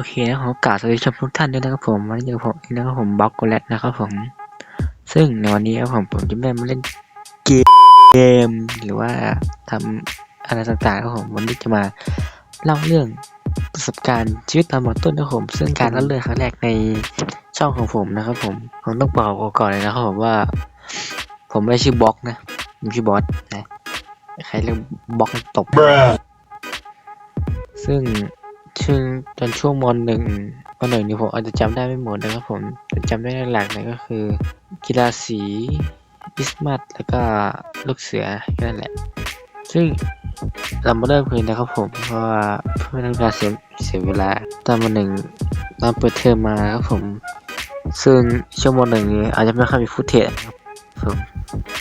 โอเคนะผมกล่าวสวัสดีชมทุกท่านด้วยนะครับผมวันนี้อยู่กับผมอีกนะครับผมบล็อกโกแลตนะครับผม ซึ่งในวันนี้ครับผมผมจะไม่ได้มาเล่นเกม หรือว่าทำอะไรต่างๆครับผมวันนี้จะมาเล่าเรื่องประสบการณ์ชีวิตตอนมต้นนะครับผม ซึ่งการเล่าเรื่องครั้งแรกในช่องของผมนะครับผมผมต้องบอกก่อนเลยนะครับผมว่า ผมไม่ได้ชื่อบล็อกนะผมชื่อบอสนะใครเรียกบล็อกตบซึ่ง ช่วงตอนช่วงมหนึ่งมหนึ่งนี่ผมอาจจะจำได้ไม่หมดนะครับผมแต่จำได้หลักๆเลยก็คือ กีฬาสีคริสต์มาสแล้วก็ลูกเสือแค่นั้นแหละ ซึ่งเรามาเริ่มคืนนะครับผมเพราะว่าเพื่อไม่ต้องการเสียเสียเวลาตอนมหนึ่งตอนเปิดเทอมมาครับผม ซึ่งช่วงมหนึ่งอาจจะไม่ค่อยมีฟุตเทจนครับผม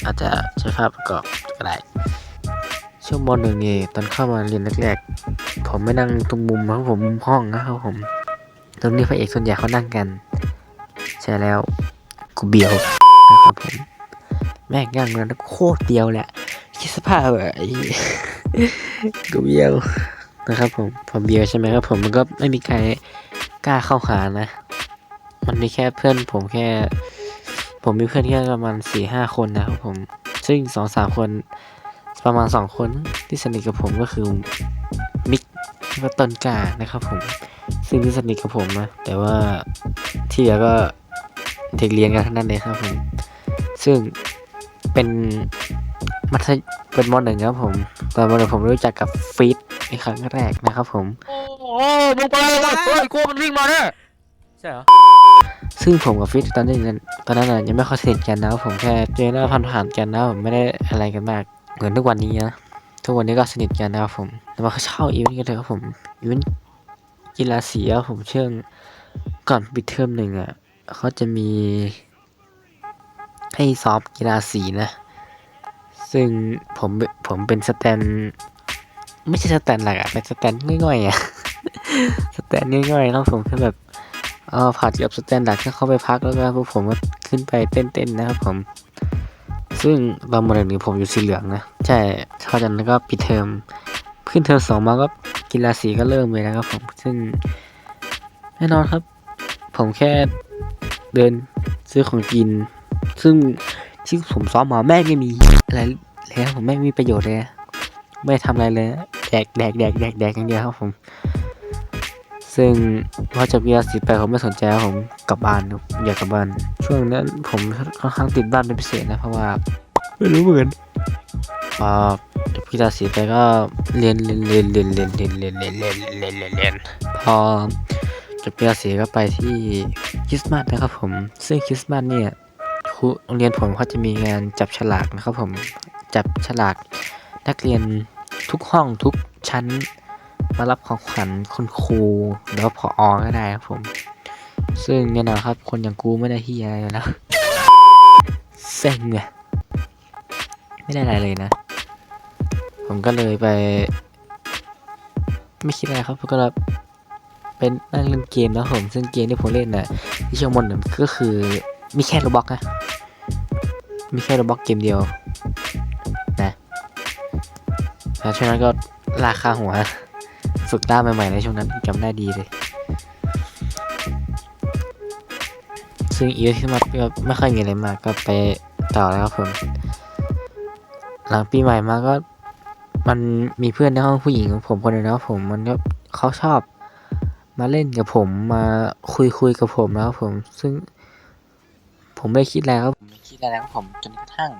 อาจจะใช้ภาพประกอบก็ได้ช่วงมหนึ่งนี่ตอนเข้ามาเรียนแรก ผมไม่นั่งตรงมุมครับผมมุมห้องนะครับผม ตรงนี้พระเอกส่วนใหญ่เขานั่งกัน ใช่แล้วกูเบียวนะครับผม แม่งนั่งนั้นโคตรเดียวแหละคิดสภาพแบบไอ้กูเบียวนะครับผมพอเบียวใช่ไหมครับผมมันก็ไม่มีใครกล้าเข้าหานะ มันมีแค่เพื่อนผมแค่ ผมมีเพื่อนแค่ประมาณสี่ห้าคนนะครับผม ซึ่งสองสามคนประมาณสองคนที่สนิทกับผมก็คือ มิกแล้วก็ต้นกล้านะครับผม ซึ่งที่สนิทกับผมนะแต่ว่าที่เหลือก็เด็กเรียนกันทั้งนั้นเลยครับผมซึ่งเป็นมัธยเป็นมหนึ่งครับผมตอนมหนึ่งผมรู้จักกับฟีดในครั้งแรกนะครับผม โอ้โหมึงไปเลยเฮ้ยกลัวมันวิ่งมาเนี่ยใช่เหรอซึ่งผมกับฟิตตอนนั้นตอนนั้นน่ะยังไม่ค่อยสนิทกันนะครับผมแค่เจอหน้าผ่านๆกันนะผมไม่ได้อะไรกันมากเหมือนทุกวันนี้นะ ทุกวันนี้ก็สนิทกันนะครับผมแล้วมาเช่าอีเวนต์กันเถอะครับผมอีเวนต์กีฬาสีครับผมเชื่องก่อนปิดเทอมหนึ่งอะเขาจะมี ให้ซ้อมกีฬาสีนะ ซึ่งผมผมเป็นสแตน ไม่ใช่สแตนหลักอะเป็นสแตนง่อยๆอะสแตนง่อยๆครับผมแค่แบบเออผัดกับสแตนดาร์ดก็เข้าไปพักแล้วก็พวกผมก็ขึ้นไปเต้นๆนะครับผม ซึ่งตอนมหนึ่งนี้ผมอยู่สีเหลืองนะ ใช่เข้าจากนั้นก็ปิดเทอมขึ้นเทอมสองมาก็กีฬาสีก็เริ่มเลยนะครับผม ซึ่งแน่นอนครับ ผมแค่เดินซื้อของกิน ซึ่งที่ผมซ้อมมาแม่งไม่มีอะไรเลยครับผมไม่มีประโยชน์เลย ไม่ทำอะไรเลย แดกแดกแดกแดกแดกอย่างเดียวครับผม ซึ่งพอจบกีฬาสีไปผมไม่สนใจผมกลับบ้านอยากกลับบ้าน ช่วงนั้นผมค่อนข้างติดบ้านเป็นพิเศษนะเพราะว่าไม่รู้เหมือนพอจบกีฬาสีไปก็เรียนเรียนเรียนเรียนเรียนเรียนเรียนเรียนเรียนเรียนเรียนเรียนพอจบกีฬาสีก็ไปที่คริสต์มาสนะครับผม ซึ่งคริสต์มาสเนี่ยครูโรงเรียนผมเขาจะมีงานจับฉลากนะครับผมจับฉลากนักเรียนทุกห้องทุกชั้น มารับของขวัญคุณครูหรือว่าผอก็ได้ครับผม ซึ่งแน่นอนครับ คนอย่างกูไม่ได้ที่อะไรเลยนะเซ็งไงไม่ได้อะไรเลยนะ ผมก็เลยไป ไม่คิดอะไรครับก็เป็นนั่งเล่นเกมนะผม ซึ่งเกมที่ผมเล่นน่ะที่ช่วงมนหนึ่งก็คือมีแค่โรบ็อกนะมีแค่โรบ็อกเกมเดียวนะแล้วช่วงนั้นก็ราคาหัว ฝึกด้าใหม่ๆในช่วงนั้นจำได้ดีเลย ซึ่งอีเวนท์ที่มาก็ไม่ค่อยมีอะไรมากก็ไปต่อแล้วครับผมหลังปีใหม่มาก็มันมีเพื่อนในห้องผู้หญิงของผมคนหนึงนะครับผมมันก็เขาชอบมาเล่นกับผมมาคุยคุยกับผมนะครับผม ซึ่งผมไม่คิดแล้วผมไม่คิดอะไรแล้วครับผมจนกระทั่ง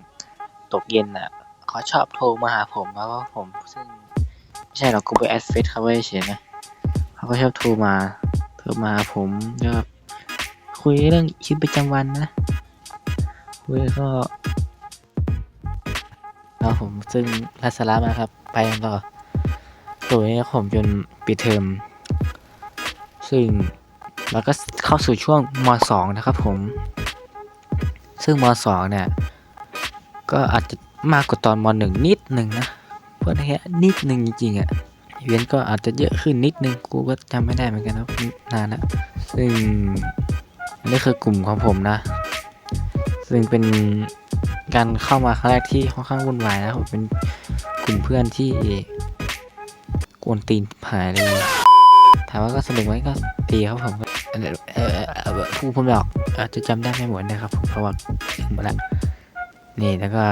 ตกเย็นอะเขาชอบโทรมาหาผมเพราะว่าผมซึ่ง ไม่ใช่หรอกกูไปแอดเฟซเขาไว้เฉยนะเขาก็ชอบโทรมาโทรมาผมก็คุยเรื่องชีวิตประจำวันนะคุยก็แล้วผมซึ่งรัสาระมาครับ ไปกันต่อตัวนี้ผมจนปิดเทอมซึ่งเราก็เข้าสู่ช่วงมสองนะครับผม ซึ่งมสองเนี่ย ก็อาจจะมากกว่าตอนมหนึ่งนิดหนึ่งนะ เพื่อนแค่นิดนึงจริงๆอะอีเวนต์ก็อาจจะเยอะขึ้นนิดนึงกูก็จำไม่ได้เหมือนกันนะนานแล้วซึ่งนี่คือกลุ่มของผมนะ ซึ่งเป็นการเข้ามาครั้งแรกที่ค่อนข้างวุ่นวายนะผมเป็นกลุ่มเพื่อนที่กวนตีนหายเลย ถามว่าก็สนุกไหมก็ดีครับผมอ่อเออเออผู้ผมไม่อกอาจจะจำได้ไม่หมดนะครับผมเพราะว่าลืมหมดละนี่แล้วก็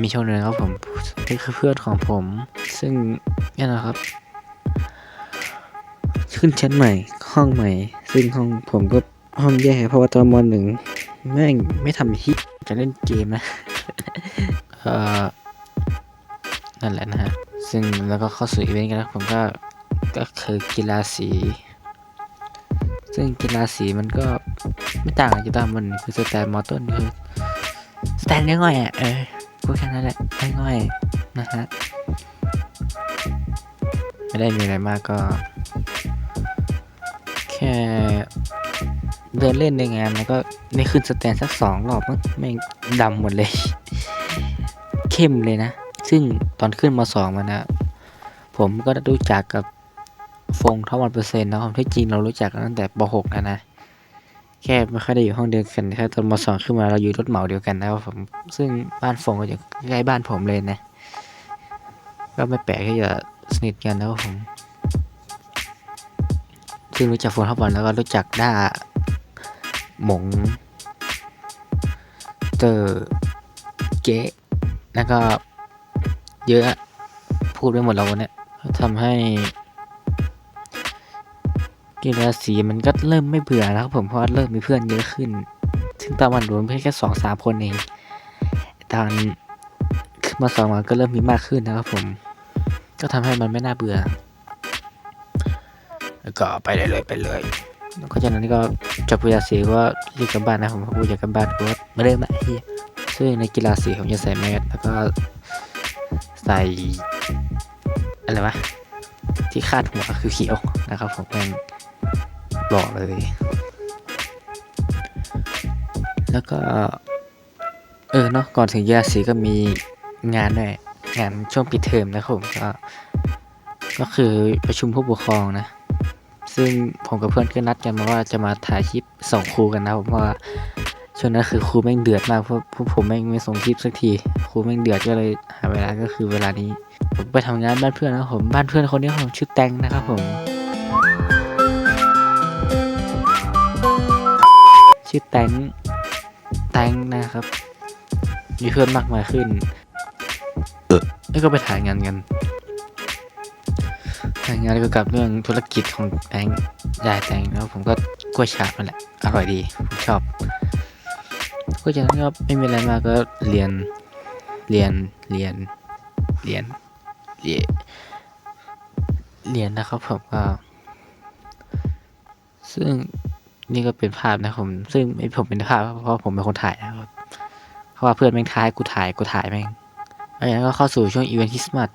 มีช่วงหนึ่งครับผมที่คือเพื่อนของผม ซึ่งนี่นะครับ ขึ้นชั้นใหม่ ห้องใหม่ ซึ่งห้องผมก็ห้องแย่เพราะว่าตอนมหนึ่งแม่งไม่ทำฮิตจะเล่นเกมนะเออนั่นแหละนะฮะ ซึ่งแล้วก็เข้าสู่อีเวนต์กันแล้วผมก็ก็คือกีฬาสี ซึ่งกีฬาสีมันก็ไม่ต่างจากกีฬามันคือสแตนมอต้นคือสแตนง่ายๆอะเออ พูดแค่นั้นแหละง่ายๆนะฮะ ไม่ได้มีอะไรมากก็ แค่เดินเล่นในงานแล้วก็ไม่ขึ้นสแตนสักสองรอบมั้งแม่ดำหมดเลย เข้มเลยนะ ซึ่งตอนขึ้นมาสองมันนะผมก็รู้จักกับฟงเท่าวันเปอร์เซ็นต์นะที่จริงเรารู้จักกันตั้งแต่ป .6 นะนะ แค่ไม่ค่อยได้อยู่ห้องเดียวกันแค่ตอนมสองขึ้นมาเราอยู่รถเหมาเดียวกันนะครับผมซึ่งบ้านฟงก็อยู่ใกล้บ้านผมเลยนะ ก็ไม่แปลกที่จะสนิทกันนะครับผมซึ่งรู้จักฟนทับบอลแล้วก็รู้จักด้าหมงเตอร์เก๊แล้วก็เยอะพูดไปหมดแล้ววันเนี้ยทำให้ กีฬาสีมันก็เริ่มไม่เบื่อแล้วครับผมเพราะว่าเริ่มมีเพื่อนเยอะขึ้น ซึ่งตอนวันรวมเพื่อนแค่สองสามคนเองตอนขึ้นมาสองมาก็เริ่มมีมากขึ้นนะครับผม ก็ทำให้มันไม่น่าเบื่อ แล้วก็ไปเลยไปเลยแล้วก็จากนั้นก็จบปริญญาสีก็รีบกลับบ้านนะผมพูอยากกลับบ้านก็ไม่ได้มาที่ซึ่งในกีฬาสีผมจะใส่แมสแล้วก็ใส่อะไรวะที่คาดหัวคือเขียวนะครับผมแม่ง หล่อเลย แล้วก็ เออเนาะก่อนถึงกีฬาสีก็มีงานด้วยงานช่วงปิดเทอมนะครับผมก็ก็คือประชุมผู้ปกครองนะ ซึ่งผมกับเพื่อนก็นัดกันมาว่าจะมาถ่ายคลิปส่งครูกันนะผมเพราะว่าช่วงนั้นคือครูแม่งเดือดมากเพราะพวกผมแม่งไม่ส่งคลิปสักทีครูแม่งเดือดก็เลยหาเวลาก็คือเวลานี้ผมไปทำงานบ้านเพื่อนนะครับผมบ้านเพื่อนคนนี้ผมชื่อแตงนะครับผม ชื่อแตงแตงนะครับ มีเพื่อนมากมายขึ้นแล้วก็ไปถ่ายงานกันทำงานเกี่ยวกับเรื่องธุรกิจของแตงยายแตงแล้วผมก็กล้วยฉาบมันแหละ อร่อยดี ผมชอบ ก็จากนั้นก็ไม่มีอะไรมากก็เรียน เรียน เรียน เรียน เรียน เรียนนะครับผมก็ซึ่ง นี่ก็เป็นภาพนะผมซึ่งไม่ผมเป็นภาพเพราะผมเป็นคนถ่ายนะครับเพราะว่าเพื่อนแม่งท้ายกูถ่ายกูถ่ายแม่งแล้วจากนั้นก็เข้าสู่ช่วงอีเวนต์คริสต์มาส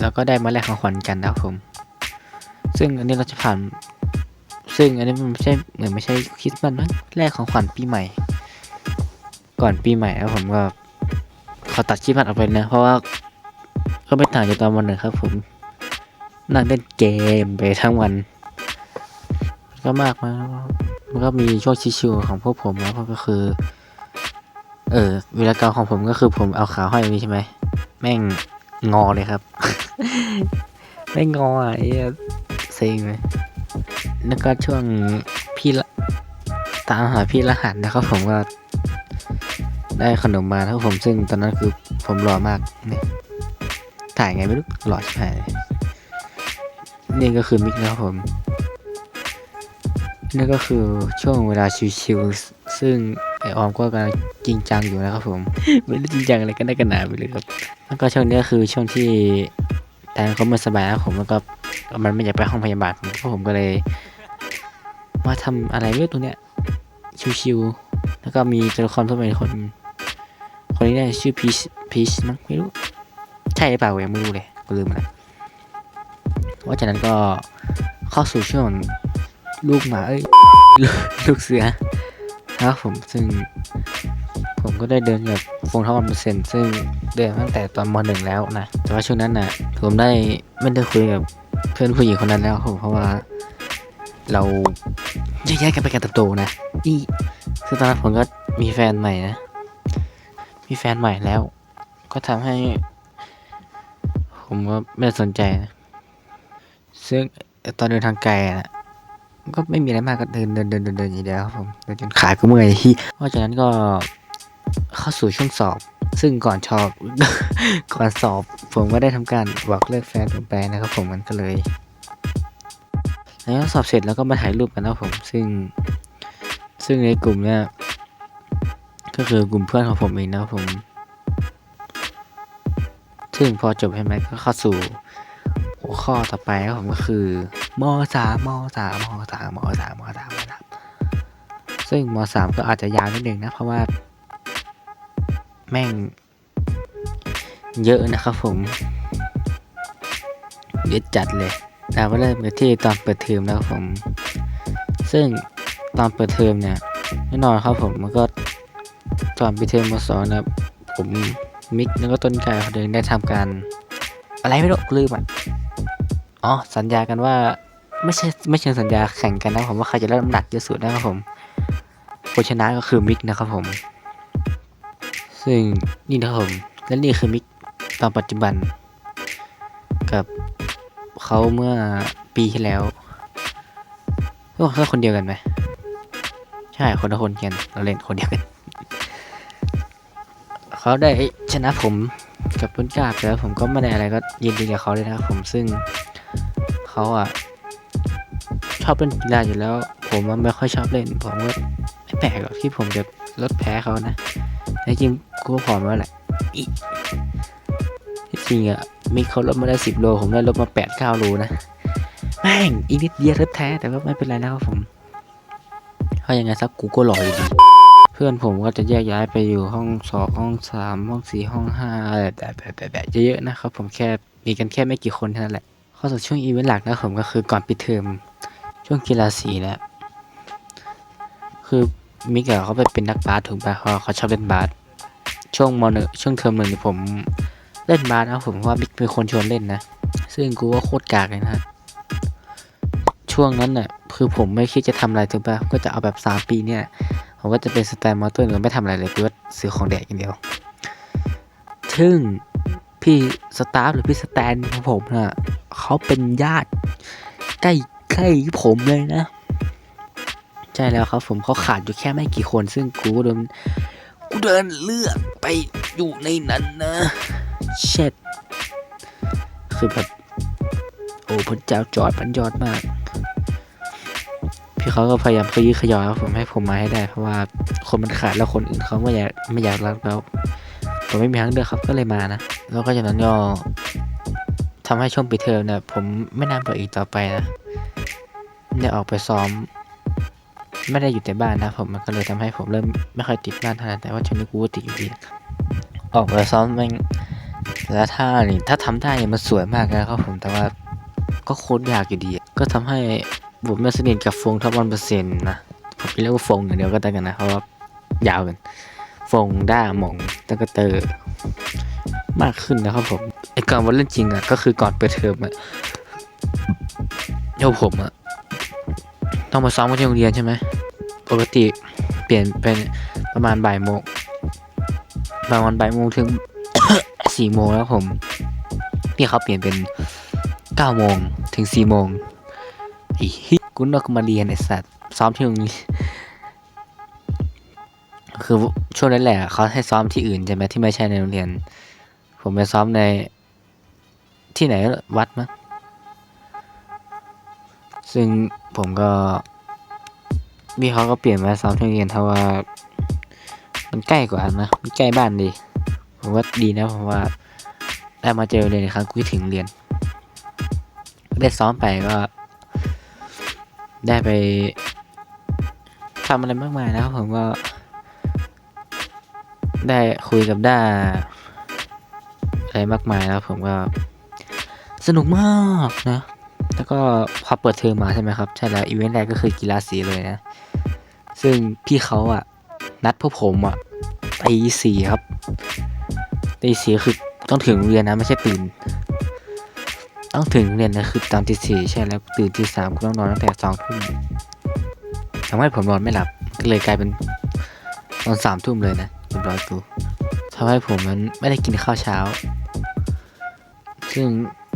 แล้วก็ได้มาแลกของขวัญกันนะครับผม ซึ่งอันนี้เราจะผ่าน ซึ่งอันนี้มันไม่ใช่เหมือนไม่ใช่คริสต์มาสมั้งแลกของขวัญปีใหม่ ก่อนปีใหม่แล้วผมก็ขอตัดคลิปมันออกไปนะ เพราะว่าก็ไม่ต่างจากตอนวันหนึ่งครับผม นั่งเล่นเกมไปทั้งวัน ก็มากมายมันก็มีช่วงชิวๆของพวกผมนะเพราะก็คือ เออเวลาเกาของผมก็คือผมเอาขาห้อยอย่างนี้ใช่ไหมแม่งงอเลยครับ ไม่งออะไอ้เซ็งเลยแล้วก็ช่วงพี่ละตามหาพี่รหัสนะครับผมก็ได้ขนมมาครับผมซึ่งตอนนั้นคือผมหล่อมากเนี่ยถ่ายไงไม่รู้หล่อชิบหายเลยนี่ก็คือมิกนะครับผม นี่นก็คือช่วงเวลาชิวๆซึ่งไอออมก็กำลังจริงจังอยู่นะครับผมไม่รู้จริงจังอะไรกันได้กันหนาไปเลยครับแล้วก็ช่วงนี้ก็คือช่วงที่แตงเขาไม่สบายแล้วผมแล้วก็มันไม่อยากไปห้องพยาบาลผมก็ผมก็เลย มาทำอะไรไม่รู้ตรงเนี้ยชิวๆแล้วก็มีตัวละครเพิ่มเป็นคน คนนี้เนี่ยชื่อพีชพีชมั้งไม่รู้ใช่หรือเปล่ายังไม่รู้เลยก็ลืมไปแล้วว่าจากนั้นก็เข้าสู่ช่วง ลูกหมาเอ้ยลูกลูกเสือนะครับผมซึ่ง ผมก็ได้เดินกับฟงท่าวันเปอร์เซ็นต์ซึ่งเดินตั้งแต่ตอนมหนึ่งแล้วนะ แต่ว่าช่วงนั้นน่ะผมได้ไม่ได้คุยกับเพื่อนผู้หญิงคนนั้นแล้วครับเพราะว่าเราแยกกันไปกันเติบโตนะอีคือตอนนั้นผมก็มีแฟนใหม่นะ มีแฟนใหม่แล้ว ก็ทำให้ ผมก็ไม่ได้สนใจนะ ซึ่งตอนเดินทางไกลนะ ก็ไม่มีอะไรมากก็เดินเดินเดินเดินเดินอย่างเดียวครับผมเดินจนขาก็เมื่อยที่เพราะฉะนั้นก็เข้าสู่ช่วงสอบ ซึ่งก่อนชอบ ก่อนสอบ ผมก็ได้ทำการบอกเลิกแฟนผมไปนะครับ ผมมันก็เลยแล้วสอบเสร็จแล้วก็มาถ่ายรูปกันนะครับผม ซึ่ง ซึ่งในกลุ่มเนี่ยก็คือกลุ่มเพื่อนของผมเองนะครับผม ซึ่งพอจบใช่ไหมก็เข้าสู่ หัวข้อต่อไปครับผมก็คือมสามมสามมสามมสามมสามมสามซึ่งมสามก็อาจจะยาวนิดนึงนะ เพราะว่า แม่ง เยอะนะครับผมเยอะจัดเลยเราก็เริ่มกันที่ตอนเปิดเทอมแล้วครับผม ซึ่งตอนเปิดเทอมเนี่ยแน่นอนครับผมมันก็ตอนปิดเทอมมสองนะผมมิกแล้วก็ต้นกายคนเดินได้ทำการอะไรไม่รู้ลืมอะ อ๋อ สัญญากันว่าไม่ใช่ไม่เชิงสัญญาแข่งกันนะผมว่าใครจะได้น้ำหนักเยอะสุดนะครับผมคนชนะก็คือมิกนะครับผม ซึ่งนี่นะครับผม และนี่คือมิกตอนปัจจุบัน กับเขาเมื่อปีที่แล้วกเขาคนเดียวกันไหมใช่คนละคนกันเราเล่นคนเดียวกัน เขาได้ชนะผมกับต้นกาไปแล้วผมก็ไม่ได้อะไรก็ยินดีกับเขาเลยนะครับผมซึ่ง เขาอะชอบเล่นกีฬาอยู่แล้ว ผมว่าไม่ค่อยชอบเล่น ผมก็ไม่แปลกหรอกที่ผมจะลดแพ้เขานะแต่จริงกูก็ผอมแล้วแหละที่จริงอะมีเขาลดมาได้สิบโล ผมได้ลดมาแปดเก้าโลนะแม่งอีกนิดเดียวแท้แต่ว่าไม่เป็นไรแล้วครับผมเพราะยังไงสักกูก็หล่ออยู่ดีเพื่อนผมก็จะแยกย้ายไปอยู่ห้องสองห้องสามห้องสี่ห้องห้าแบบแบบแบบแบบเยอะๆนะครับผมแค่มีกันแค่ไม่กี่คนเท่านั้นแหละ เข้าสู่ช่วงอีเวนต์หลักนะผมก็คือก่อนปิดเทอมช่วงกีฬาสีแล้ว คือมิกเขาไปเป็นนักบาสถูกป่ะเขาเขาชอบเล่นบาสช่วงมหนึ่งช่วงเทอมหนึ่งเนี่ยผมเล่นบาสนะผมว่ามิกเป็นคนชวนเล่นนะ ซึ่งกูว่าโคตรกากเลยนะช่วงนั้นน่ะคือผมไม่คิดจะทำอะไรถูกป่ะก็จะเอาแบบสามปีเนี่ยผมก็จะเป็นสแตนมอเตอร์หรือไม่ทำอะไรเลยคือว่าซื้อของแดกอย่างเดียวซึ่งพี่สตาฟหรือพี่สแตนของผมน่ะ เขาเป็นญาติ ใกล้ใกล้ผมเลยนะ ใช่แล้วครับผมเขาขาดอยู่แค่ไม่กี่คน ซึ่งกูเดินกูเดินเลือกไปอยู่ในนั้นนะเช็ดคือแบบโอ้พระเจ้าจอดพันยอดมาก พี่เขาก็พยายามขยี้ขยอยครับผมให้ผมมาให้ได้ เพราะว่าคนมันขาดแล้วคนอื่นเขาไม่อยากไม่อยากรับแล้วผมไม่มีทางเลือกครับก็เลยมานะ แล้วก็จากนั้นก็ ทำให้ช่วงปิดเทอมเนี่ยผมไม่น่าเบื่ออีกต่อไปนะได้ออกไปซ้อม ไม่ได้อยู่แต่บ้านนะผมมันก็เลยทำให้ผมเริ่มไม่ค่อยติดบ้านเท่านั้นแต่ว่าช่วงนี้กูติดอยู่ดีออกไปซ้อมแม่งแล้วท่านี่ถ้าทำได้เนี่ยมันสวยมากนะครับผมแต่ว่าก็โคตรยากอยู่ดี ก็ทำให้ผมไม่สนิทกับฟงท็อปวันเปอร์เซ็นต์นะผมเรียกว่าฟงอย่างเดียวก็ได้กันนะเพราะว่ายาวกันฟงด้าหมองตะกะเตอร์ มากขึ้นนะครับผมไอ้ก่อนวันเล่นจริงอะก็คือก่อนเปิดเทอมอะโยผมอะต้องมาซ้อมกันที่โรงเรียนใช่ไหมปกติเปลี่ยนเป็นประมาณบ่ายโมงบางวันบ่ายโมงถึงสี่โมงแล้วผมพี่เขาเปลี่ยนเป็นเก้าโมงถึงสี่โมงอ้เหี้ยกูนอกมาเรียนไอ้สัตว์ซ้อมที่โรงเรียนคือช่วงนั้นแหละเขาให้ซ้อมที่อื่นใช่ไหมที่ไม่ใช่ในโรงเรียน ผมไปซ้อมในที่ไหนวัดมั้งซึ่งผมก็พี่เขาก็เปลี่ยนมาซ้อมที่โรงเรียนเพราะว่า มันใกล้กว่านะมันใกล้บ้านดี ผมว่าดีนะเพราะว่าได้มาเจอเลยในครั้งกูคิดถึงเรียนได้ซ้อมไปก็ ได้ไปทำอะไรมากมายนะครับผมก็ ได้คุยกับด้า อะไรมากมายแล้วผมก็สนุกมากนะ แล้วก็พอเปิดเทอมมาใช่ไหมครับ ใช่แล้วอีเวนต์แรกก็คือกีฬาสีเลยนะ ซึ่งพี่เขาอะ นัดพวกผมอะตีสี่ครับตีสี่คือต้องถึงโรงเรียนนะไม่ใช่ตื่น ต้องถึงโรงเรียนนะคือตอนตีสี่ใช่แล้วตื่นตีสามก็ต้องนอนตั้งแต่สองทุ่มทำให้ผมนอนไม่หลับก็เลยกลายเป็นตอนสามทุ่มเลยนะเรียบร้อยกูทำให้ผมมันไม่ได้กินข้าวเช้า ซึ่ง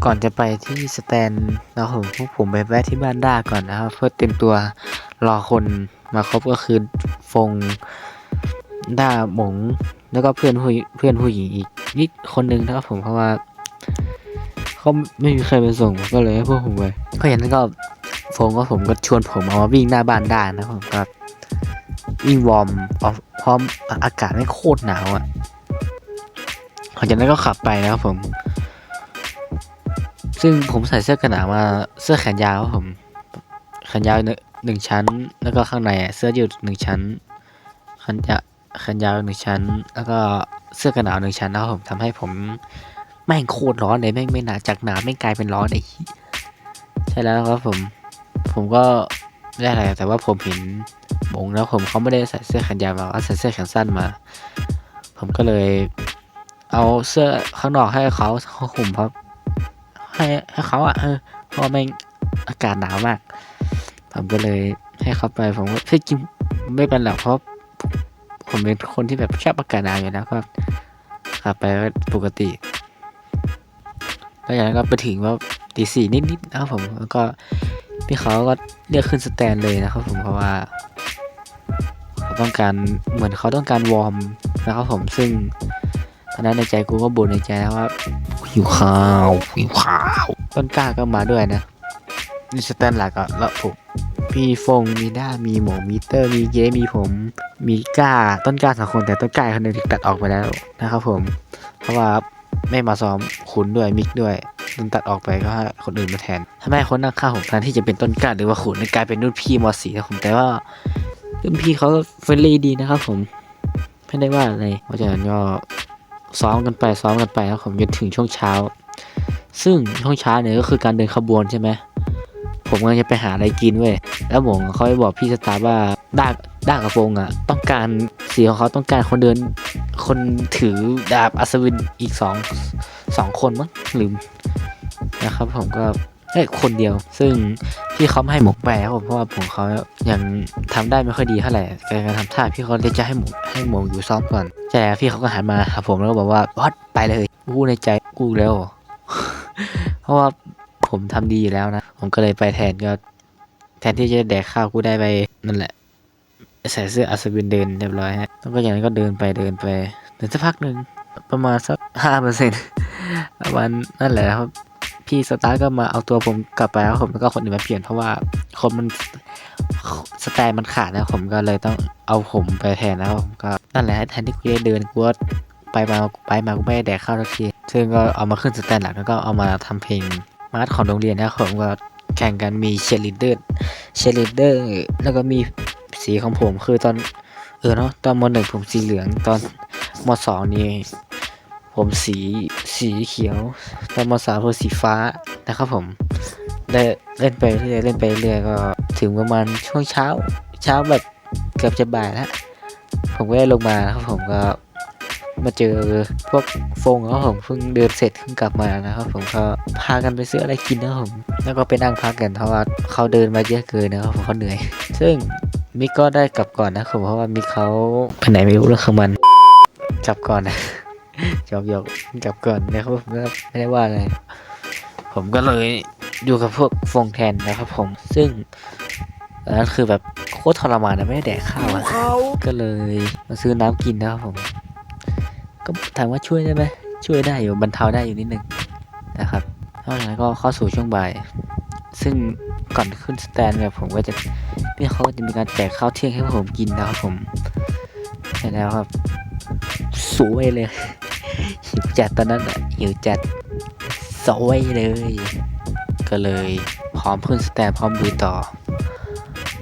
ก่อนจะไปที่สแตนนะครับผมพวกผมไปแวะที่บ้านด้าก่อนนะครับ เพื่อเตรียมตัวรอคนมาครบก็คือฟงด้าหมง แล้วก็เพื่อนผู้เพื่อนผู้หญิงอีกนิดคนหนึ่งนะครับผมเพราะว่าเขาไม่มีใครไปส่งก็เลยให้พวกผมไปก็อย่างนั้นก็ฟงก็ผมก็ชวนผมเอามาวิ่งหน้าบ้านด้านะครับผมก็วิ่งวอร์มเพราะอากาศไม่โคตรหนาวอะหลังจากนั้นก็ขับไปนะครับผม ซึ่งผมใส่เสื้อกันหนาวมาเสื้อแขนยาวครับผม แขนยาวหนึ่งชั้น แล้วก็ข้างในเสื้อยืดหนึ่งชั้นแขนยาวแขนยาวหนึ่งชั้น แล้วก็เสื้อกันหนาวหนึ่งชั้นนะครับผมทำให้ผมแม่งโคตรร้อนเลยแม่งไม่หนาจากหนาวไม่งกลายเป็นร้อนไอ้เหี้ยใช่แล้วครับผม ผมก็ไม่ได้อะไรแต่ว่าผมเห็นบงแล้วผมเขาไม่ได้ใส่เสื้อแขนยาวมาเขาใส่เสื้อแขนสั้นมา ผมก็เลย เอาเสื้อข้างนอกให้เขาเขาห่มครับ ให้ให้เขาอะเออเพราะว่าแม่งอากาศหนาวมาก ผมก็เลยให้เขาไปผมก็ที่จริงไม่เป็นหรอกเพราะผมเป็นคนที่แบบชอบอากาศหนาวอยู่แล้วก็ขับไปปกติแล้วอย่างนั้นก็ไปถึงว่าตีสี่นิดๆนะครับผมแล้วก็พี่เขาก็เรียกขึ้นสแตนเลยนะครับผมเพราะว่าเขาต้องการเหมือนเขาต้องการวอร์มนะครับผมซึ่ง อนนั้นในใจกูก็บ่นในใจแล้วว่าหิวข้าวหิวข้าวต้นกล้าก็มาด้วยนะนี่สแตนหลักอะแล้วผมพี่ฟงมีด้ามีหมอมีเตอร์ มีเย้มีผม มีก้าต้นกล้าสองคนแต่ต้นกล้าคนหนึงถูกตัดออกไปแล้วนะครับผม เพราะว่าไม่มาซ้อมขุนด้วยมิกด้วยโดนตัดออกไปก็ให้คนอื่นมาแทนทำให้คนนั่งข้างผมแทนที่จะเป็นต้นกล้าหรือว่าขุนกลายเป็นรุ่นพี่มสี่นะผมแต่ว่ารุ่นพี่เขาเฟรนลี่ดีนะครับผมไม่ได้ว่าอะไรเพราะฉะนั้นก็ ซ้อมกันไปซ้อมกันไปครับผมจนถึงช่วงเช้า ซึ่งช่วงเช้าเนี่ยก็คือการเดินขบวนใช่ไหมผมกำลังจะไปหาอะไรกินเว้ยแล้วหมงเขาไปบอกพี่สตาร์ว่าด้าด้ากระโปรงอะ ต้องการสีของเขาต้องการคนเดินคนถือดาบอัศวินอีกสองสองคนมั้งลืมนะครับผมก็ อ้คนเดียว ซึ่งพี่เขาไม่ให้หมกไปครับผมเพราะว่าผมเขายังทำได้ไม่ค่อยดีเท่าไหร่การทำท่าพี่เขาเลยจะให้หมกให้หมกอยู่ซ้อมก่อนใช่แล้วพี่เขาก็หันมาหาผมแล้วก็บอกว่าบอสไปเลยกูในใจกูแล้ว เพราะว่าผมทำดีอยู่แล้วนะ ผมก็เลยไปแทนก็ แทนที่จะแดกข้าวกูได้ไปนั่นแหละใส่เสื้ออัศวินเดินเรียบร้อยฮะแล้วก็อย่างนั้นก็เดินไปเดินไปเดินสักพักหนึ่งประมาณสักห้าเปอร์เซ็นต์ประมาณนั่นแหละครับ พี่สตาร์ก็มาเอาตัวผมกลับไปแล้วผมก็คนอื่นมาเปลี่ยนเพราะว่าคนมันสแตนมันขาดแล้วผมก็เลยต้องเอาผมไปแทนแล้วผมก็นั่นแหละแทนที่กูจะเดินกูไปมาไปมากูไม่ได้แดกข้าวสักทีซึ่งก็เอามาขึ้นสแตนหลักแล้วก็เอามาทำเพลงมาร์ทของโรงเรียนนะผมก็แข่งกันมีเชลิเดอร์เชลิเดอร์แล้วก็มีสีของผมคือตอนเออเนาะตอนมหนึ่งผมสีเหลืองตอนมสองนี่ผมสี สีเขียวตอนมสามผมสีฟ้านะครับผมได้เล่นไปเรื่อยเล่นไปเรื่อยก็ถึงประมาณช่วงเช้า เช้าแบบเกือบจะบ่ายแล้วผมก็ได้ลงมานะครับผมก็มาเจอพวกฟงครับผมเพิ่งเดินเสร็จเพิ่งกลับมานะครับผมก็พากันไปซื้ออะไรกินนะครับผมแล้วก็ไปนั่งพักกันเพราะว่าเขาเดินมาเยอะเกินนะครับผมเขาเหนื่อย ซึ่งมิกก็ได้กลับก่อนนะครับเพราะว่ามิกเขาไปไหนไม่รู้เรื่องของมันกลับก่อนนะ จอบยกกลับก่อนนะครับผมก็ไม่ได้ว่าอะไร ผมก็เลยอยู่กับพวกฟงแทนนะครับผม ซึ่งอันนั้นคือแบบโคตรทรมานนะไม่ได้แดกข้าวอะก็เลยมาซื้อน้ำกินนะครับผม ก็ถามว่าช่วยได้ไหมช่วยได้อยู่บรรเทาได้อยู่นิดนึงนะครับนอกจากนั้นก็เข้าสู่ช่วงบ่าย ซึ่งก่อนขึ้นสแตนเนี่ยผมก็จะพี่เขาก็จะมีการแจกข้าวเที่ยงให้ผมกินนะครับผมใช่แล้วครับ สวยเลย หิวจัดตอนนั้นอะหิวจัดสวยเลย ก็เลยพร้อมขึ้นสแตนพร้อมดูต่อ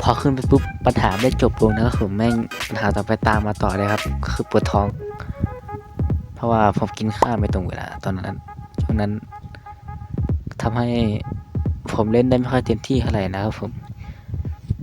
พอขึ้นไปปุ๊บปัญหาไม่จบลงนะครับผมแม่งปัญหาต่อไปตามมาต่อเลยครับ คือปวดท้อง เพราะว่าผมกินข้าวไม่ตรงเวลาตอนนั้นช่วงนั้นทำให้ผมเล่นได้ไม่ค่อยเต็มที่เท่าไหร่นะครับผม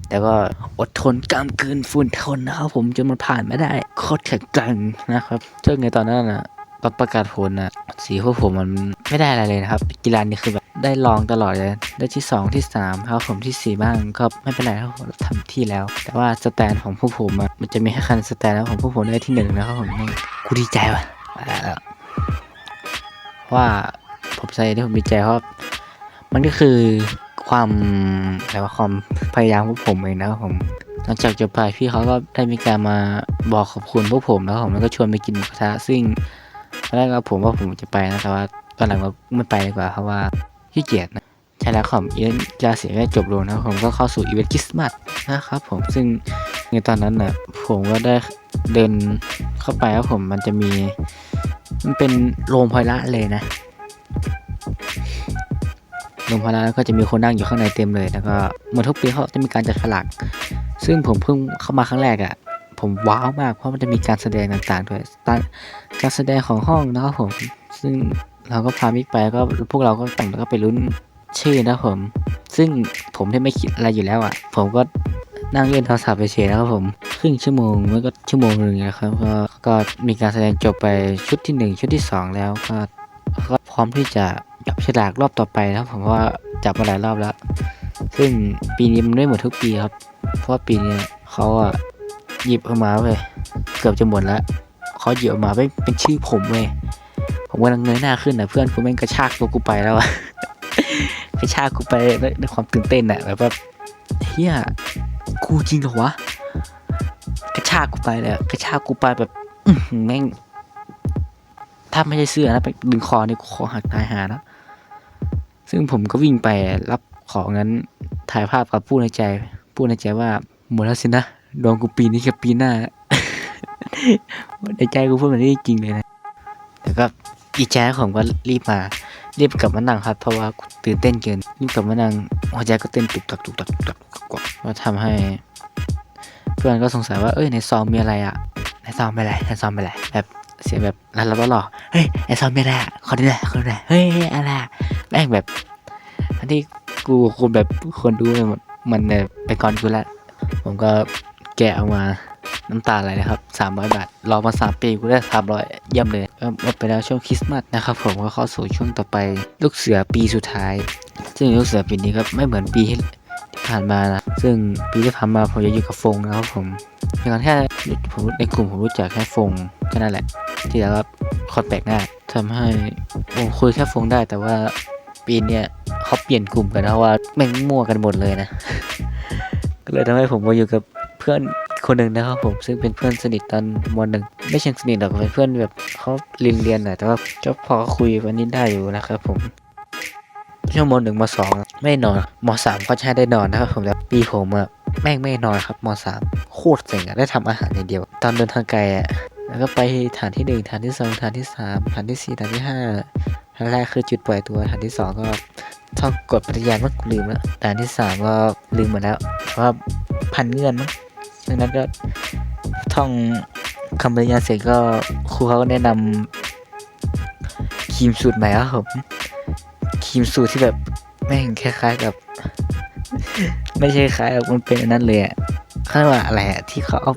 แต่ก็อดทนกล้ามเกินฝุ่นทนนะครับผมจนมันผ่านมาได้โคตรแข็งแกร่งนะครับเจ้าไงตอนนั้นน่ะ ตอนประกาศผลนะสีพวกผมมันไม่ได้อะไรเลยนะครับ กีฬานี้คือแบบได้ลองตลอดเลย ได้ที่สองที่สามครับผมที่สี่บ้างก็ไม่เป็นไรครับผมทำที่แล้ว แต่ว่าสแตนของพวกผมอะมันจะมีแค่คันสแตนแล้วของพวกผมได้ที่หนึ่งนะครับผมนี่กูดีใจว่ะอ่าว่าผมใส่ที่ผมดีใจเพราะมันก็คือความอะไรว่าความพยายามของผมเองนะครับผมหลังจากจบไปพี่เขาก็ได้มีการมาบอกขอบคุณพวกผมแล้วผมแล้วก็ชวนไปกินมูกระทะซึ่ง ตอนแรกก็ผมว่าผมจะไปนะแต่ว่าตอนหลังก็ไม่ไปดีกว่าเพราะว่าขี้เกียจนะใช่แล้วครับอีเวนต์ยาเสียก็จบลงนะผมก็เข้าสู่อีเวนต์คริสต์มาสนะครับผมซึ่งในตอนนั้นน่ะผมก็ได้เดินเข้าไปแล้วผมมันจะมี มันเป็นโรงพยาบาลเลยนะโรงพยาบาลแล้วก็จะมีคนนั่งอยู่ข้างในเต็มเลย แล้วก็เหมือนทุกปีเขาจะมีการจัดฉลากซึ่งผมเพิ่งเข้ามาครั้งแรกอะ่ะ ผมว้าวมาก เพราะมันจะมีการแสดงต่างๆด้วยการแสดงของห้องนะครับผม ซึ่งเราก็พามิกไปก็พวกเราก็ต่างแล้วก็ไปลุ้นชื่อนะครับผม ซึ่งผมที่ไม่คิดอะไรอยู่แล้วอะ่ะ ผมก็นั่งเล่นโทรศัพท์ไปเฉยนะครับผม ครึ่งชั่วโมงแล้วก็ชั่วโมงหนึ่งนะครับก็ก็มีการแสดงจบไปชุดที่หนึ่งชุดที่สองแล้วก็ก็พร้อมที่จะจับฉลากรอบต่อไปนะครับผมว่าจับมาหลายรอบแล้ว ซึ่งปีนี้มันไม่เหมือนทุกปีครับ เพราะว่าปีนี้เขาอะ หยิบออกมาเว้ยเกือบจะหมดแล้วเขาหยิบออกมาเป็นเป็นชื่อผมเว้ยผมกำลังเงยหน้าขึ้นนะเพื่อนกูแม่งกระชากตัวกูไปแล้วอะกระชากกูไปด้วยความตื่นเต้นอะแบบว่าเฮียกูจริงเหรอวะกระชากกูไปเลยกระชากกูไปแบบแม่งถ้าไม่ใช่เสื้อนะไปดึงคอนี่คอหักตายหาแล้วซึ่งผมก็วิ่งไปรับของงั้นถ่ายภาพกับพูดในใจ พูดในใจว่าหมดแล้วสินะ ดวงกูปีนี้กับปีหน้าในใจกูพูดแบบนี้จริงเลยนะ แต่ก็อีแจ๊ผมก็รีบมา รีบกลับมานั่งครับ เพราะว่าตื่นเต้นเกิน รีบกลับมานั่งหัวใจก็เต้นตุกตักตุกตักตุกตักตุกตักกว่าว่าทำให้ เพื่อนก็สงสัยว่า เอ้ยในซองมีอะไรอะ ในซองไม่อะไร ในซองไม่อะไร แบบเสียงแบบนั้นแล้วก็หลอเฮ้ย ในซองมีอะไรอะคนนี้แหละคนนี้เฮ้ย อะไรแม่งแบบอันที่กูคนแบบคนดูเลยมันมันเนี่ยไปก่อนกูล้วผมก็ แกะออกมาน้ำตาไหลนะครับสามร้อยบาท รอมาสามปีกูได้สามร้อยเยี่ยมเลยก็หมดไปแล้วช่วงคริสต์มาสนะครับ ผมก็เข้าสู่ช่วงต่อไป ลูกเสือปีสุดท้าย ซึ่งลูกเสือปีนี้ก็ไม่เหมือนปีที่ผ่านมานะซึ่งปีที่ผ่านมาผมจะอยู่กับฟงนะครับผมเพียงแค่ผมในกลุ่มผมรู้จักแค่ฟงแค่นั้นแหละ ที่แล้วก็คนแปลกหน้าทำให้ผมคุยแค่ฟงได้ แต่ว่าปีเนี้ยเขาเปลี่ยนกลุ่มกันนะว่าแม่งมั่วกันหมดเลยนะ ก็เลยทำให้ผมมาอยู่กับ เพื่อนคนหนึ่งนะครับผมซึ่งเป็นเพื่อนสนิทตอนมหนึ่งไม่เชิงสนิทหรอกเป็นเพื่อนแบบเขาเรียนเรียนหน่อยแต่ว่าก็พอคุยวันนี้ได้อยู่นะครับผมช่วงมหนึ่งมสองไม่นอนมสามก็ใช้ได้นอนนะครับผมแต่ปีผมอะแม่งไม่นอนครับมสามโคตรเจ๋งอะได้ทำอาหารอย่างเดียว ตอนเดินทางไกลอะแล้วก็ไปฐานที่หนึ่งฐานที่สองฐานที่สามฐานที่สี่ฐานที่ห้าอันแรกคือจุดปล่อยตัวฐานที่สองก็ท่องกฎปฏิญาณว่ากูลืมแล้วฐานที่สามก็ลืมหมดแล้วเพราะว่าพันเงื่อนมั้ง ดังนั้นก็ท่องคำปฏิญาเสร็จก็ครูเขาก็แนะนำครีมสูตรใหม่ครับผมครีมสูตรที่แบบแม่งคล้ายๆกับ ไม่ใช่คล้ายหรอกมันเป็นอันนั้นเลยอะเขาเรียกว่าอะไรอะที่เขาเอา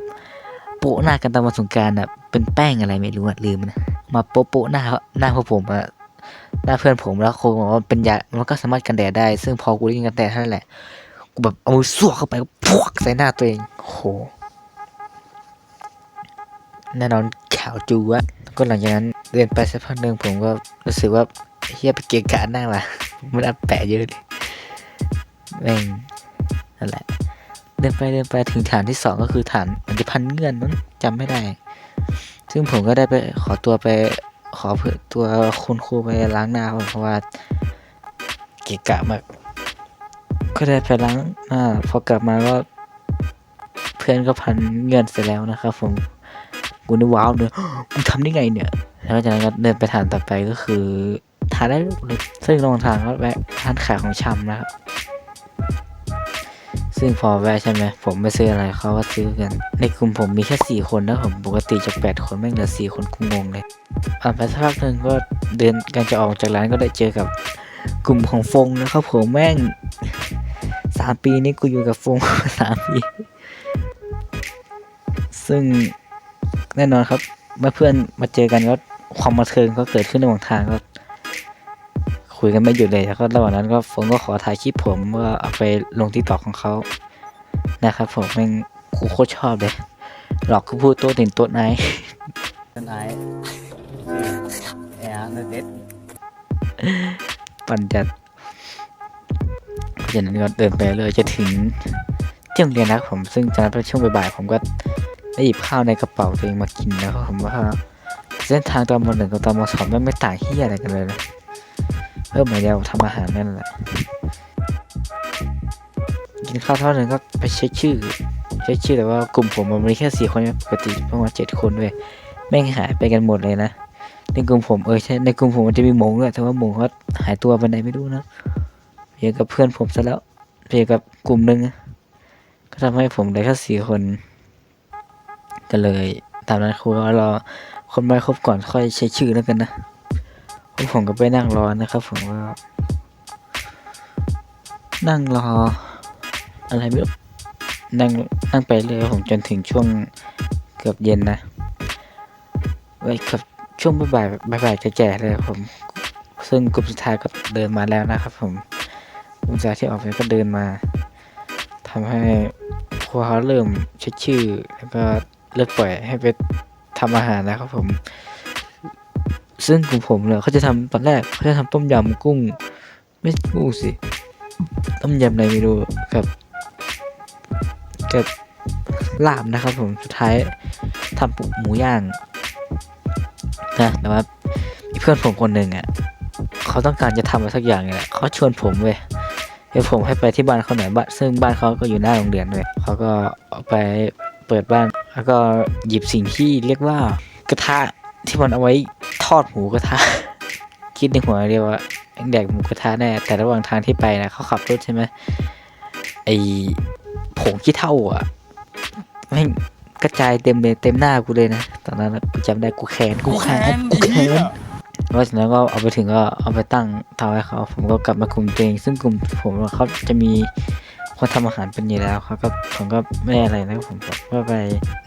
โปะหน้ากันตอนวันสงการอะเป็นแป้งอะไรไม่รู้อะลืมนะมาโปะโปะหน้าหน้าพวกผมอะหน้าเพื่อนผมแล้วครูบอกว่าเป็นยามันก็สามารถกันแดดได้ ซึ่งพอกูได้ยินกันแดดเท่านั้นแหละ กูแบบเอามือสวกเข้าไปพวกใส่หน้าตัวเองโหแน่นอนขาวจูวะก็หลังจากนั้นเดินไปสักพักหนึ่งผมก็รู้สึกว่าเฮียไปเกะกะหน้าว่ะมันอัดแปะเยอะเลยแม่งนั่นแหละ เดินไปเดินไปถึงฐานที่สองก็คือฐานมันจะพันเงื่อนมั้งจำไม่ได้ ซึ่งผมก็ได้ไปขอตัวไปขอเพื่อตัวคุณครูไปล้างหน้าเพราะว่าเกะกะมาก ก็ได้ไปล้างหน้าพอกลับมาก็เพื่อนก็พันเงินเสร็จแล้วนะครับผมกูนี่ว้าวเลยมึงทำได้ไงเนี่ย แล้วจากนั้นก็เดินไปฐานต่อไปก็คือทานได้เลยซึ่งระหว่างทางก็แวะร้านขายของชำนะครับ ซึ่งพอแวะใช่ไหมผมไม่ซื้ออะไรเขาก็ซื้อกัน ในกลุ่มผมมีแค่สี่คนนะผมปกติจะแปดคนแม่งเหลือสี่คนกูงงเลยผ่านไปสักพักหนึ่งก็เดินกันจะออกจากร้านก็ได้เจอกับกลุ่มของฟงนะครับผมแม่ง สามปีนี้กูอยู่กับฟงสามปี ซึ่งแน่นอนครับ เมื่อเพื่อนมาเจอกันก็ความมาเทิงก็เกิดขึ้นระหว่างทางก็คุยกันไม่หยุดเลยแล้วก็ระหว่างนั้นก็ฟงก็ขอถ่ายคลิปผมว่าเอาไปลงที่ต่อของเขานะครับ ผมแม่งกูโคตรชอบเลย หลอกกูพูดตัวติ่นตัวไหน Good night. Yeah, the dead. ปั่นจัด จากนั้นก็เดินไปเลยจะถึงที่โรงเรียนนะผมซึ่งจากนั้นเป็นช่วงบ่ายๆผมก็ได้หยิบข้าวในกระเป๋าตัวเองมากินแล้วผมว่าเส้นทางตอนมหนึ่งกับตอนมสองมันไม่ต่างที่อะไรกันเลยนะเริ่มมาเดียวทำอาหารนั่นแหละกินข้าวเท่านึงก็ไปเช็คชื่อเช็คชื่อแต่ว่ากลุ่มผมมันมีแค่สี่คนปกติประมาณเจ็ดคนเว้ยแม่งหายไปกันหมดเลยนะในกลุ่มผมเออใช่ในกลุ่มผมมันจะมีมงด้วยแต่ว่ามงเขาหายตัวไปไหนไม่รู้นะ เพียงกับเพื่อนผมซะแล้วเพียกับกลุ่มหนึงก็ทำให้ผมได้แค่สี่คน ก็เลยตามนั้นครูก็รอคนมาครบก่อนค่อยเช็คชื่อแล้วกันนะผมก็ไปนั่งรอนะครับ ผมว่านั่งรอ อะไรไม่รู้นั่งนั่งไปเลยผมจนถึงช่วงเกือบเย็นนะไว้ยครับช่วงบ่ายบ่ายๆจะแก่เลยผม ซึ่งกลุ่มสุดท้ายก็เดินมาแล้วนะครับผม กลุ่มสุดท้าที่ออกไปก็เดินมาทำให้ครัวเขาเริ่มเช็คชื่อ แล้วก็เลิกปล่อยให้ไปทำอาหารแล้วครับผม ซึ่งกลุ่มผมเนี่ยเขาจะทำตอนแรกเขาจะทำต้มยำกุ้ง ไม่กุ้งสิ ต้มยำอะไรไม่รู้กับกับลาบนะครับผมสุดท้ายทำปุกหมูย่างนะแต่ว่ามีเพื่อนผมคนหนึ่งอะเขาต้องการจะทำอะไรสักอย่างเนี่ยเขาชวนผมเว้ย ให้ผมให้ไปที่บ้านเขาหน่อยบ้านซึ่งบ้านเขาก็อยู่หน้าโรงเรียนเลยเขาก็เอาไปเปิดบ้าน แล้วก็หยิบสิ่งที่เรียกว่ากระทะที่มันเอาไว้ทอดหมูกระทะ คิดในหัวเรียกว่าแดกหมูกระทะแน่แต่ระหว่างทางที่ไปนะเขาขับรถใช่ไหมไอผงขี้เท่าอะแม่งกระจายเต็มเลยเต็มหน้ากูเลยนะ ตอนนั้นนะกูจำได้กูแค้นกูแค้นกูแค้น แล้วจากนั้นก็เอาไปถึงก็เอาไปตั้งเตาให้เขา ผมก็กลับมากลุ่มตัวเอง ซึ่งกลุ่มผมเขาจะมีคนทำอาหารเป็นอยู่แล้วเขาก็ผมก็ไม่อะไรนะผมก็ไป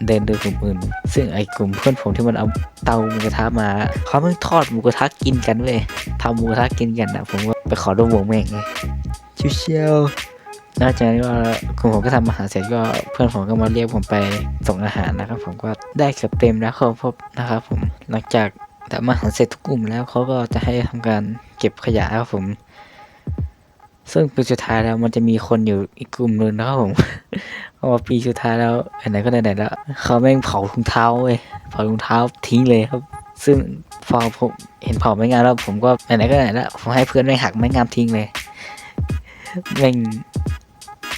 เดินดูกลุ่มอื่น ซึ่งไอ้กลุ่มเพื่อนผมที่มันเอาเตาหมูกระทะมาเขาเพิ่งทอดหมูกระทะกินกันเว้ยทำหมูกระทะกินกันนะผมก็ไปขอร่วมวงแม่งเลยเชียวๆนอกจากนั้นก็คุณผมก็ทำอาหารเสร็จก็เพื่อนผมก็มาเรียกผมไปส่งอาหารนะครับ ผมก็ได้เกือบเต็มแล้วครับพบนะครับผมหลังจาก ทำอาหารเสร็จทุกกลุ่มแล้วเขาก็จะให้ทำการเก็บขยะครับผม ซึ่งปีสุดท้ายแล้วมันจะมีคนอยู่อีกกลุ่มหนึ่งนะครับผมเพราะว่าปีสุดท้ายแล้วไหนๆก็ไหนๆแล้วเขาแม่งเผาถุงเท้าเว้ยเผาถุงเท้าทิ้งเลยครับ ซึ่งพอผมเห็นเผาไม้งามแล้วผมก็ไหนๆก็ไหนแล้วผมให้เพื่อนแม่งหักไม้งามทิ้งเลยแม่ง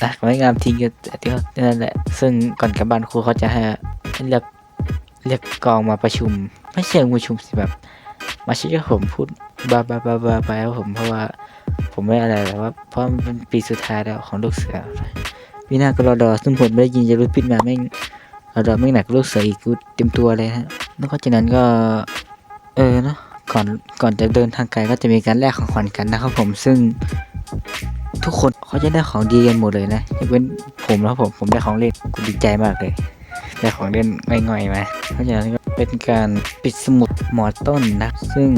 หักไม้งามทิ้งก็เดี๋ยวนั่นแหละซึ่งก่อนกลับบ้านครูเขาจะให้เรียก เรียกกองมาประชุม ไม่เชิงประชุมสิแบบ มาชี้ให้ผมพูดบาบาบาบาไปครับผมเพราะว่าผมไม่อะไรแต่ว่าเพราะมันเป็นปีสุดท้ายแล้วของลูกเสือปีหน้าก็รอดอซึ่งผมไม่ได้ยินจะรู้ปิดมาแม่งรอดอแม่งหนักลูกเสืออีกกูเต็มตัวเลยฮะแล้วก็จากนั้นก็ เออเนาะก่อนก่อนจะเดินทางไกลก็จะมีการแลกของขวัญกันนะครับผมซึ่งทุกคนเขาจะได้ของดีกันหมดเลยนะยกเว้นผมแล้วผมผมได้ของเล่นกูดีใจมากเลย ได้ของเล่นง่อยๆมาเพราะฉะนั้นก็เป็นการปิดสมุดหมอต้นนะ ซึ่ง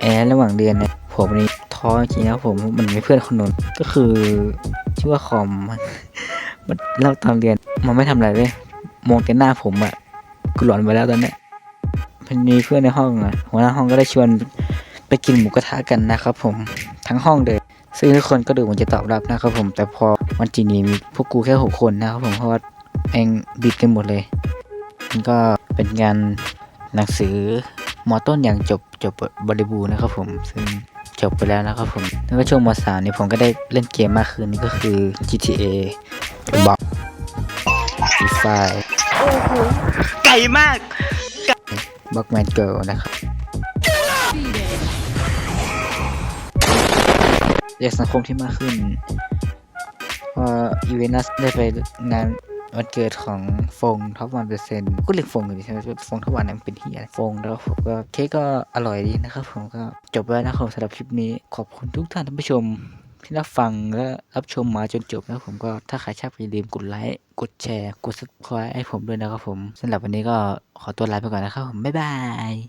แอนระหว่างเดือนเนี่ยผมนี่ท้อจริงนะผมมันมีเพื่อนคนนึงก็คือชื่อว่าคอมมันเล่าตอนเรียนมันไม่ทำอะไรเลยมองแต่หน้าผมอะกูหลอนไปแล้วตอนเนี้ยมันมีเพื่อนในห้องอะหัวหน้าห้องก็ได้ชวนไปกินหมูกระทะกันนะครับ ผมทั้งห้องเลยซึ่งทุกคนก็ดูเหมันจะตอบรับนะครับผมแต่พอวันจริงนี่มีพวกกูแค่หกคนนะครับผมเพราะว่าเองบิดกันหมดเลย ก็เป็นงานหนังสือมอต้นอย่างจบจบบริบูรณ์นะครับผมซึ่งจบไปแล้วนะครับผมแล้วก็ช่วงมสามนี่ผมก็ได้เล่นเกมมากขึ้นนี่ก็คือ GTA บ็อกฟีไฟไก่มากบ็อกแมนเกิลนะครับเรียกสังคมที่มากขึ้นเพราะอีเวนต์ได้ไปงาน วันเกิดของฟงท็อปวันเปอร์เซ็นต์ก็เรียกฟงอยู่ดีใช่ไหมฟงท็อปวันนี่ยมันเป็นที่อะไรฟงแล้วผมก็เค้กก็อร่อยดีนะครับ ผมก็จบแล้วนะครับสำหรับคลิปนี้ขอบคุณทุกท่านท่านผู้ชมที่รับฟังและรับชมมาจนจบแล้วผมก็ถ้าใครชอบอย่าลืมกดไลค์ กดแชร์ กด subscribe ให้ผมด้วยนะครับผมสำหรับวันนี้ก็ขอตัวลาไปก่อนนะครับผม บ๊ายบาย